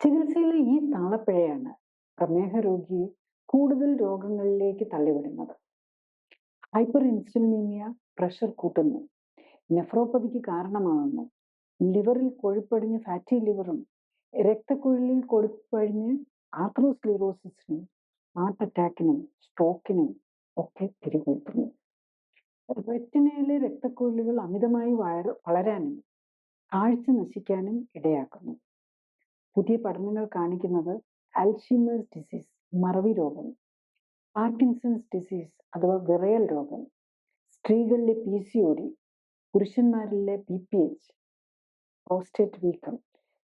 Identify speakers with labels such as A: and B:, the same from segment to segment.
A: ചികിത്സയിലെ ഈ താളപ്പിഴയാണ് പ്രമേഹ രോഗിയെ കൂടുതൽ രോഗങ്ങളിലേക്ക് തള്ളിവിടുന്നത്. ഹൈപ്പർ ഇൻസുലിനീമിയ പ്രഷർ കൂട്ടുന്നു. നെഫ്രോപ്പതിക്ക് കാരണമാകുന്നു. ലിവറിൽ കൊഴുപ്പടിഞ്ഞ് ഫാറ്റി ലിവറും രക്തക്കുഴലിൽ കൊഴുപ്പഴിഞ്ഞ് ആത്രോസ്ലിറോസിസിനും ഹാർട്ട് അറ്റാക്കിനും സ്ട്രോക്കിനും ഒക്കെ തിരികൊളുത്തുന്നു റെറ്റിനയിലെ രക്തക്കുഴലുകൾ അമിതമായി വളര വളരാനും കാഴ്ച നശിക്കാനും ഇടയാക്കുന്നു. പുതിയ പഠനങ്ങൾ കാണിക്കുന്നത് അൽഷിമേഴ്സ് ഡിസീസ് മറവി രോഗം പാർക്കിൻസൺസ് ഡിസീസ് അഥവാ വിറയൽ രോഗം സ്ത്രീകളിലെ പി സി ഒ ഡി പുരുഷന്മാരിലെ ബി പി എച്ച് പ്രോസ്റ്റേറ്റ് വീക്കം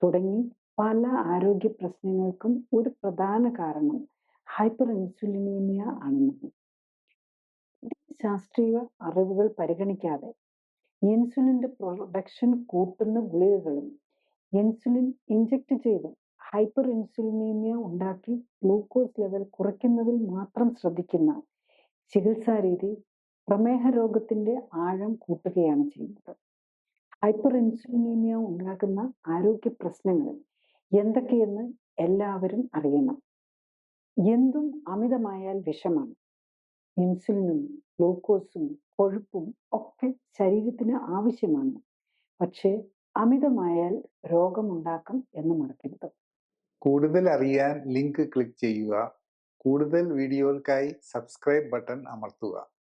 A: തുടങ്ങി പല ആരോഗ്യ പ്രശ്നങ്ങൾക്കും ഒരു പ്രധാന കാരണം ഹൈപ്പർ ഇൻസുലിനീമിയ ആണെന്നാണ് ശാസ്ത്രീയ അറിവുകൾ പരിഗണിക്കാതെ ഇൻസുലിന്റെ പ്രൊഡക്ഷൻ കൂട്ടുന്ന ഗുളികകളും ഇൻസുലിൻ ഇഞ്ചക്ട് ചെയ്ത് ഹൈപ്പർ ഇൻസുലിനീമിയ ഉണ്ടാക്കി ഗ്ലൂക്കോസ് ലെവൽ കുറയ്ക്കുന്നതിൽ മാത്രം ശ്രദ്ധിക്കുന്ന ചികിത്സാ രീതി പ്രമേഹ രോഗത്തിന്റെ ആഴം കൂട്ടുകയാണ് ചെയ്യുന്നത്. ഹൈപ്പർ ഇൻസുലിനീമിയ ഉണ്ടാക്കുന്ന ആരോഗ്യ പ്രശ്നങ്ങൾ എന്തൊക്കെയെന്ന് എല്ലാവരും അറിയണം. എന്തും അമിതമായാൽ വിഷമാണ്. ഇൻസുലിനും ഗ്ലൂക്കോസും കൊഴുപ്പും ഒക്കെ ശരീരത്തിന് ആവശ്യമാണ്. പക്ഷേ അമിതമായാൽ രോഗമുണ്ടാക്കും എന്ന് മറക്കരുത്.
B: കൂടുതൽ അറിയാൻ ലിങ്ക് ക്ലിക്ക് ചെയ്യുക. കൂടുതൽ വീഡിയോകൾക്കായി സബ്സ്ക്രൈബ് ബട്ടൺ അമർത്തുക.